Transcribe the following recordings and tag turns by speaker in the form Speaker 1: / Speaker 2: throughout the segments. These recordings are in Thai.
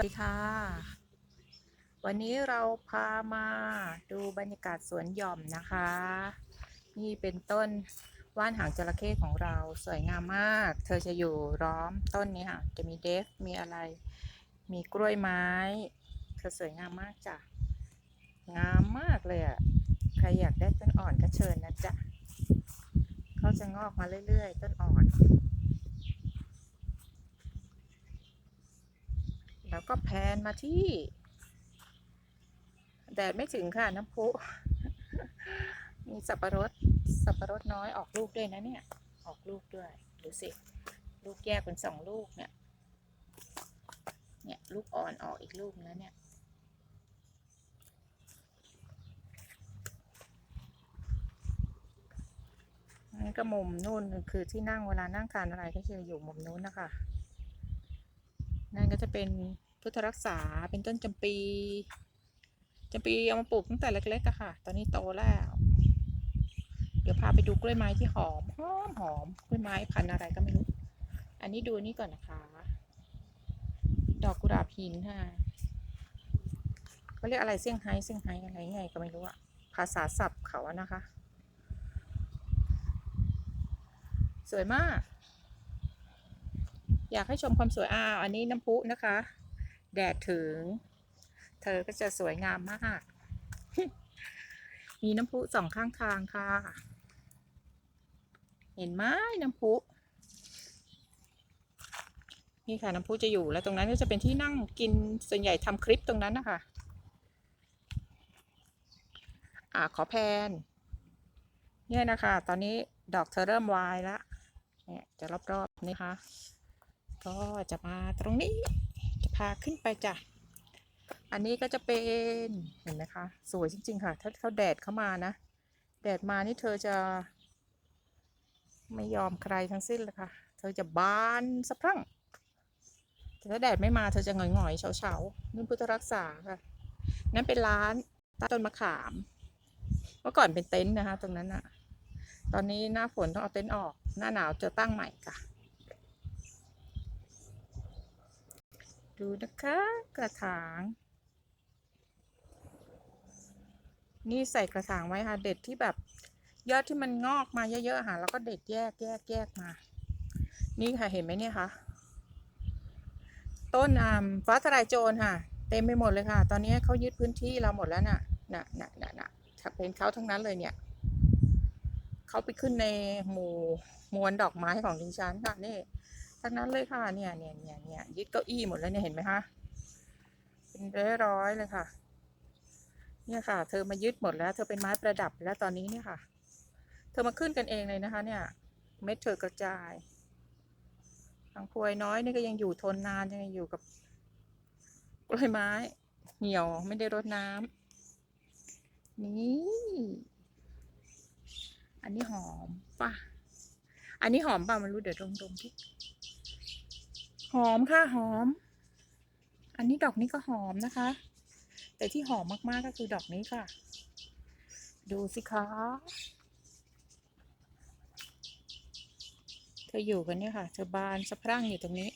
Speaker 1: วัสดีค่ะ วันนี้เราพามาดูบรรยากาศสวนหย่อมนะคะ นี่เป็นต้นว่านหางจระเข้ของเราสวยงามมาก เธอจะอยู่ล้อมต้นนี้ค่ะ จะมีเดฟ มีอะไร มีกล้วยไม้ เธอสวยงามมากจ้ะ งามมากเลยอะ ใครอยากได้ต้นอ่อนก็เชิญนะจ๊ะ เขาจะงอกมาเรื่อยๆ ต้นอ่อน แล้วก็แพนมาที่ แดดไม่ถึงค่ะน้ำพุ มีสับปะรด สับปะรดน้อยออกลูกด้วยนะเนี่ย ออกลูกด้วย ดูสิ ลูกแยกเป็นสองลูกเนี่ย เนี่ย ลูกอ่อนออกอีกลูกแล้วเนี่ยนั่นก็มุมนู่นคือที่นั่งเวลานั่งทานอะไรก็จะออยู่มุมนู้นนะคะ จะเป็นพุทธรักษาเป็นต้นจำปีจำปีเอามาปลูกตั้งแต่เล็กๆอะค่ะ ตอนนี้โตแล้ว เดี๋ยวพาไปดูกล้วยไม้ที่หอมหอมหอมกล้วยไม้พันธุ์อะไรก็ไม่รู้ อันนี้ดูนี่ก่อนนะคะ ดอกกุหลาบหินค่ะเขาเรียกอะไรเซี่ยงไฮ้เซี่ยงไฮ้อะไรไงก็ไม่รู้อะภาษาศัพท์เขาอะนะคะ สวยมาก อยากให้ชมความสวยอ้าวอันนี้น้ำพุนะคะ แดดถึง เธอก็จะสวยงามมาก มีน้ำพุสองข้างทางค่ะ เห็นไหมน้ำพุนี่ค่ะน้ำพุจะอยู่แล้วตรงนั้นก็จะเป็นที่นั่งกินส่วนใหญ่ทำคลิปตรงนั้นนะคะอ่าขอแพนเนี่ยนะคะ ตอนนี้ดอกเธอเริ่มวายแล้วเนี่ยจะรอบๆนี่ค่ะ ก็จะมาตรงนี้จะพาขึ้นไปจ้ะ อันนี้ก็จะเป็นเห็นไหมคะ สวยจริง ๆ ค่ะ ถ้าเขาแดดเข้ามานะ แดดมานี่เธอจะ ไม่ยอมใครทั้งสิ้นเลยค่ะ เธอจะบานสะพรั่ง แต่ถ้าแดดไม่มาเธอจะหงอยๆเฉาๆนี่พุทธรักษาค่ะ นั่นเป็นร้านต้ต้นมะขาม เมื่อก่อนเป็นเต็นท์นะคะ ตรงนั้นอะตอนนี้หน้าฝนต้องเอาเต็นท์ออก หน้าหนาวจะตั้งใหม่ค่ะ ดูนะคะ กระถาง นี่ใส่กระถางไว้ค่ะ เด็ดที่แบบยอดที่มันงอกมาเยอะๆค่ะ แล้วก็เด็ดแยกแยกแยกมา นี่ค่ะเห็นไหมเนี่ยคะต้นอ่าฟ้าทลายโจรค่ะ เต็มไปหมดเลยค่ะ ตอนนี้เขายึดพื้นที่เราหมดแล้วน่ะน่ะน่ะน่ะน่ะเป็นเขาทั้งนั้นเลยเนี่ยเขาไปขึ้นในหมู่มวลดอกไม้ของดิฉันค่ะนี่ ทั้งนั้นเลยค่ะเนี่ยเนี่ยเนี่ยเนี่ยยึดเก้าอี้หมดแล้วเนี่ยเห็นไหมคะเป็นร้อยๆเลยค่ะ เนี่ยค่ะ เธอมายึดหมดแล้ว เธอเป็นไม้ประดับแล้วตอนนี้เนี่ยค่ะ เธอมาขึ้นกันเองเลยนะคะ เนี่ย เม็ดเธอกระจายทางพวยน้อยนี่ก็ยังอยู่ทนนานยังอยู่กับกล้วยไม้ เหี่ยวไม่ได้รดน้ำนี่อันนี้หอมป่ะ อันนี้หอมป่ะมันรู้เดี๋ยวดมดมที่ หอมค่ะหอม อันนี้ดอกนี้ก็หอมนะคะ แต่ที่หอมมากๆก็คือดอกนี้ค่ะ ดูสิคะเธออยู่กันเนี่ยค่ะ เธอบานสะพรั่งอยู่ตรงนี้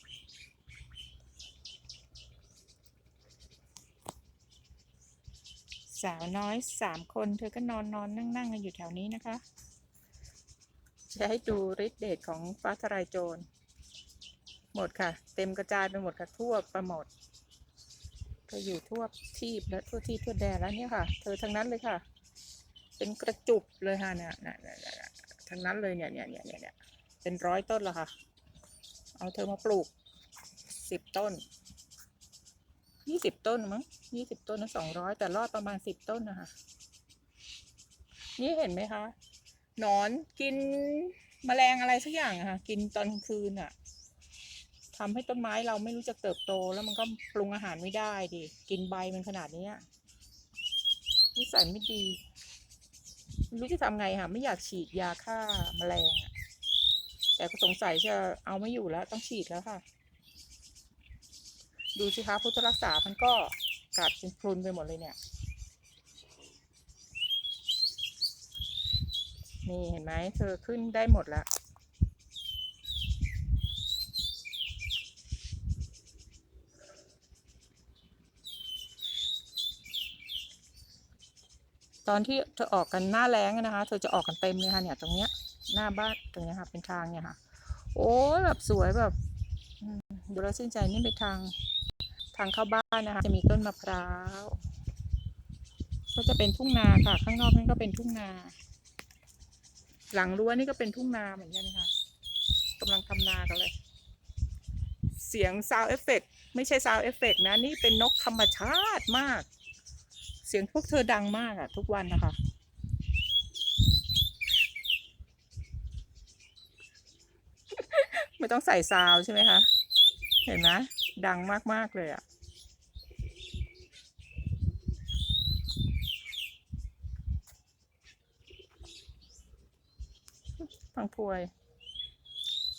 Speaker 1: สาวน้อยสามคนเธอก็นอนนอนนั่งนั่งกันอยู่แถวนี้นะคะ จะให้ดูฤทธิ์เดชของฟ้าทลายโจร หมดค่ะ เต็มกระจายไปหมดค่ะทั่วไปหมดเธออยู่ทั่วที่และทั่วที่ทั่วแดนแล้วเนี่ยค่ะ เธอทั้งนั้นเลยค่ะ เป็นกระจุบเลยค่ะเนี่ยเนี่ยเทั้งนั้นเลยเนี่ยเนี่ยเนี่ยเนี่ยเป็นร้อยต้นแล้วค่ะ เอาเธอมาปลูกสิบต้นยี่สิบต้นมั้งยี่สิบต้นนะสองร้อยแต่รอดประมาณสิบต้นนะคะนี่เห็นไหมคะ หนอนกินแมลงอะไรสักอย่างอะค่ะ กินตอนคืนอะ ทำให้ต้นไม้เราไม่รู้จะเติบโต แล้วมันก็ปรุงอาหารไม่ได้ดิ กินใบมันขนาดนี้นิสัยไม่ดีไม่รู้จะทำไงค่ะไม่อยากฉีดยาฆ่าแมลงอะแต่ก็สงสัยจะเอาไม่อยู่แล้ว ต้องฉีดแล้วค่ะ ดูสิคะพุทธรักษามันก็กัดจนพรุนไปหมดเลยเนี่ย นี่เห็นไหมเธอขึ้นได้หมดแล้ว ตอนที่เธอออกกันหน้าแล้งนะคะ เธอจะออกกันเต็มเลยค่ะเนี่ย ตรงเนี้ยหน้าบ้านตรงเนี้ยค่ะเป็นทางเนี่ยค่ะ โอ้ยแบบสวยแบบอืมดูแล้วชื่นใจนี่เป็นทางทางเข้าบ้านนะคะ จะมีต้นมะพร้าว ก็จะเป็นทุ่งนาค่ะ ข้างนอกนั่นก็เป็นทุ่งนา หลังรั้วนี่ก็เป็นทุ่งนาเหมือนกันค่ะกำลังทำนากันเลย เสียงซาวเอฟเฟกไม่ใช่ซาวเอฟเฟกนะ นี่เป็นนกธรรมชาติมาก สียงพวกเธอดังมากอะทุกวันนะคะ ไม่ต้องใส่ซาวใช่ไหมคะ เห็นไหมดังมากๆเลยอะพังพวย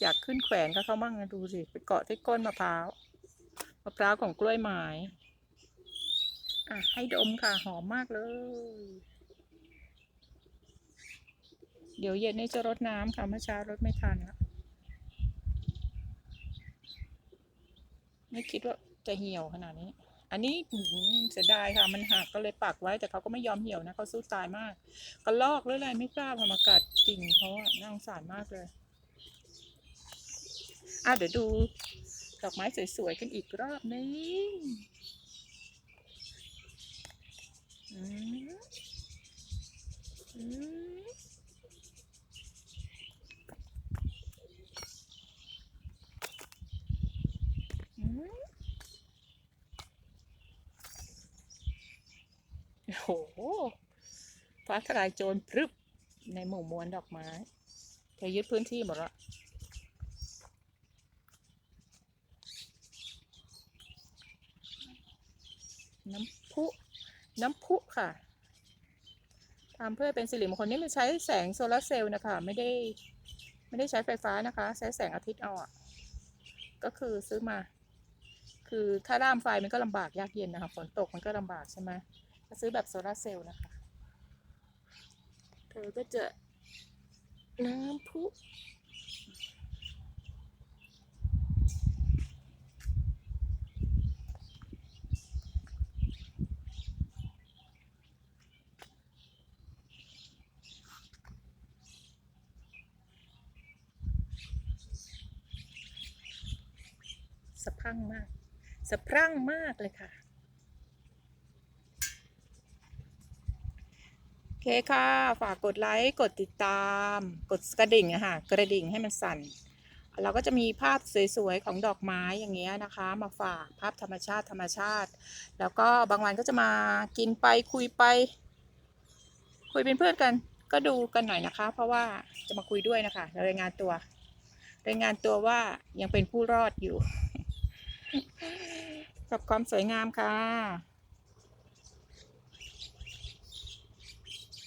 Speaker 1: อยากขึ้นแขวนก็เข้าบ้างนะดูสิ ไปเกาะที่ก้นมะพร้าว มะพร้าวของกล้วยไม้ อะ ให้ดมค่ะ หอมมากเลย เดี๋ยวเย็นนี้จะรดน้ำค่ะ เมื่อเช้ารดไม่ทันละไม่คิดว่าจะเหี่ยวขนาดนี้ อันนี้เสียดายค่ะ มันหักก็เลยปักไว้ แต่เขาก็ไม่ยอมเหี่ยวนะเขาสู้ตายมากกระลอกหรืออะไรไม่กล้ามามากัดกิ่งเขาอะน่าสงสารมากเลย อะเดี๋ยวดูดอกไม้สวยๆกันอีกรอบนึงอืมอืมอืม โอ้โหฟ้าทลายโจรพรึบในหมู่มวลดอกไม้เธอยึดพื้นที่หมดละน้ำพุ น้ำพุค่ะทำเพื่อเป็นสิริมงคลนี่มันใช้แสงโซลาร์เซลล์นะคะ ไม่ได้ไม่ได้ใช้ไฟฟ้านะคะ ใช้แสงอาทิตย์เอาอะก็คือซื้อมา คือถ้าร่ามไฟมันก็ลำบากยากเย็นนะคะฝนตกมันก็ลำบากใช่ไหมก็ซื้อแบบโซลาร์เซลล์นะคะเธอก็จะน้ำพุ สะพังมาก สะพรั่งมากเลยค่ะ โอเคค่ะ ฝากกดไลค์ กดติดตาม กดกระดิ่งอะค่ะ กระดิ่งให้มันสั่น เราก็จะมีภาพสวยๆ ของดอกไม้อย่างเงี้ยนะคะ มาฝากภาพธรรมชาติธรรมชาติ แล้วก็บางวันก็จะมากินไปคุยไป คุยเป็นเพื่อนกัน ก็ดูกันหน่อยนะคะ เพราะว่าจะมาคุยด้วยนะคะรายงานตัวรายงานตัวว่ายังเป็นผู้รอดอยู่ กับความสวยงามค่ะ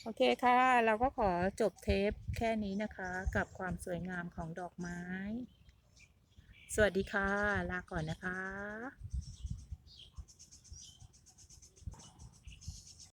Speaker 1: โอเคค่ะ เราก็ขอจบเทปแค่นี้นะคะ กับความสวยงามของดอกไม้ สวัสดีค่ะ ลาก่อนนะคะ